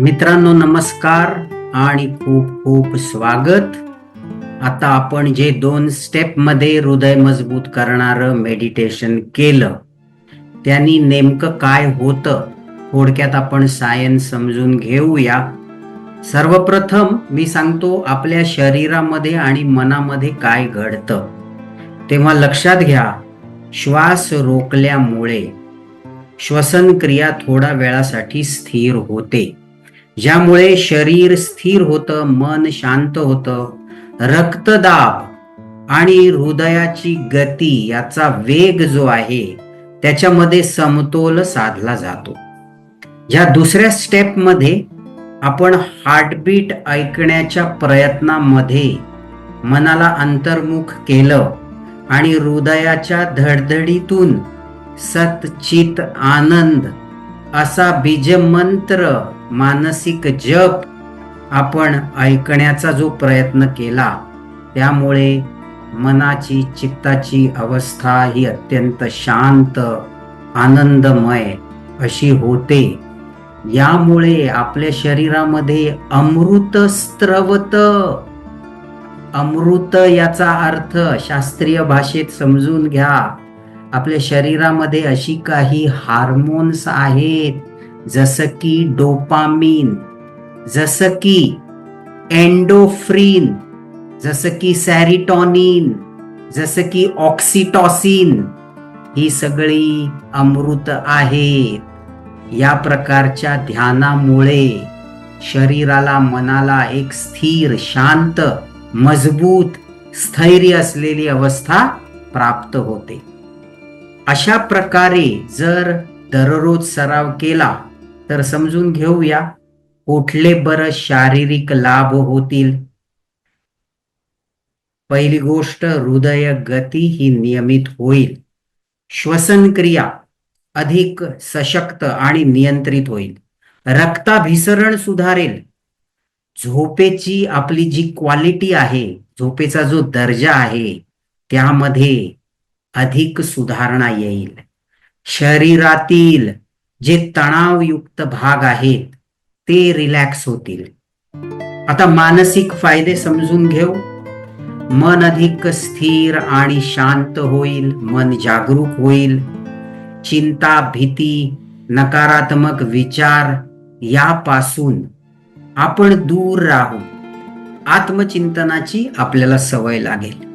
मित्रांनो नमस्कार आणि खूप खूप स्वागत. आता आपण जे दोन स्टेपमध्ये हृदय मजबूत करणारं मेडिटेशन केलं त्यांनी नेमकं काय होतं थोडक्यात आपण सायन्स समजून घेऊया. सर्वप्रथम मी सांगतो आपल्या शरीरामध्ये आणि मनामध्ये काय घडतं. तेव्हा लक्षात घ्या श्वास रोखल्यामुळे श्वसन क्रिया थोडा वेळासाठी स्थिर होते. ज्यामुळे शरीर स्थिर होतं मन शांत होतं. रक्तदाब आणि हृदयाची गती याचा वेग जो आहे त्याच्यामध्ये समतोल साधला जातो. या दुसऱ्या स्टेपमध्ये आपण हार्टबीट ऐकण्याच्या प्रयत्नामध्ये मनाला अंतर्मुख केलं आणि हृदयाच्या धडधडीतून सतचित आनंद असा बीजमंत्र मानसिक जप आपण ऐकण्याचा जो प्रयत्न केला त्यामुळे मनाची चित्ताची अवस्था ही अत्यंत शांत आनंदमय अशी होते. यामुळे आपल्या शरीरामध्ये अमृत स्त्रवत अमृत याचा अर्थ शास्त्रीय भाषेत समजून घ्या आपल्या शरीरामध्ये अशी काही हार्मोन्स आहेत जसं की डोपामीन जसं की एंडोफ्रीन जसं की सॅरिटॉनिन जसं की ऑक्सिटॉसिन ही सगळी अमृत आहेत. या प्रकारच्या ध्यानामुळे शरीराला मनाला एक स्थिर शांत मजबूत स्थैर्य असलेली अवस्था प्राप्त होते. अशा प्रकारे जर दररोज सराव केला तर समजून घेऊया कुठले बर शारीरिक लाभ होतील? पहिली गोष्ट हृदय गती ही नियमित होईल. श्वसन क्रिया अधिक सशक्त आणि नियंत्रित होईल. रक्ताभिसरण सुधारेल. झोपेची आपली जी क्वालिटी आहे झोपेचा जो दर्जा आहे त्यामध्ये अधिक सुधारणा येईल. शरीरातील जे तणावयुक्त भाग आहेत ते रिलॅक्स होतील. आता मानसिक फायदे समजून घेऊ. मन अधिक स्थिर आणि शांत होईल मन जागरूक होईल. चिंता भीती नकारात्मक विचार यापासून आपण दूर राहू. आत्मचिंतनाची आपल्याला सवय लागेल.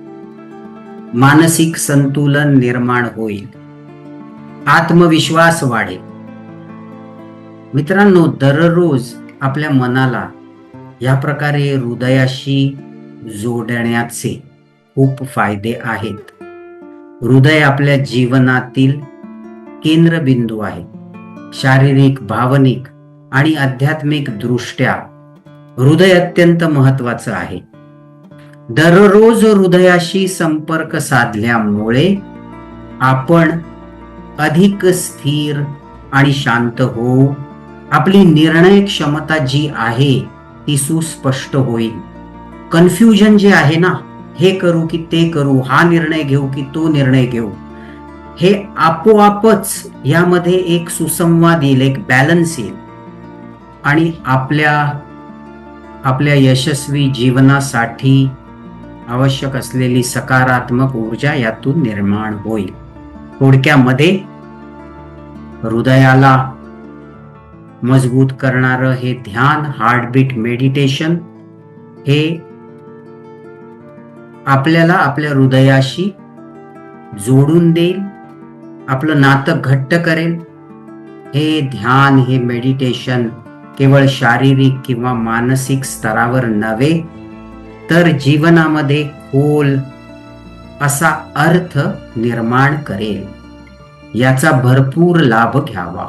मानसिक संतुलन निर्माण होईल. आत्मविश्वास वाढेल. मित्रांनो दररोज आपल्या मनाला या प्रकारे हृदयाशी जोडण्याचे खूप फायदे आहेत. हृदय आपल्या जीवनातील केंद्रबिंदू आहे. शारीरिक भावनिक आणि आध्यात्मिक दृष्ट्या हृदय अत्यंत महत्वाचं आहे. दररोज हृदयाशी संपर्क साधल्यामुळे आपण अधिक स्थिर आणि शांत होऊ आपली निर्णय क्षमता जी आहे ती सुस्पष्ट होईल. कन्फ्युजन जे आहे ना हे करू की ते करू हा निर्णय घेऊ की तो निर्णय घेऊ हे आपोआपच यामध्ये एक सुसंवाद येईल एक बॅलन्स येईल. आणि आपल्या आपल्या यशस्वी जीवनासाठी आवश्यक असलेली सकारात्मक ऊर्जा यातून निर्माण होईल. थोडक्यामध्ये हृदयाला मजबूत करणारं हे ध्यान हार्टबीट मेडिटेशन हे आपल्याला आपल्या हृदयाशी जोडून देईल आपलं नातं घट्ट करेल. हे ध्यान हे मेडिटेशन केवळ शारीरिक किंवा मानसिक स्तरावर नव्हे तर जीवनामध्ये खोल असा अर्थ निर्माण करेल. याचा भरपूर लाभ घ्यावा.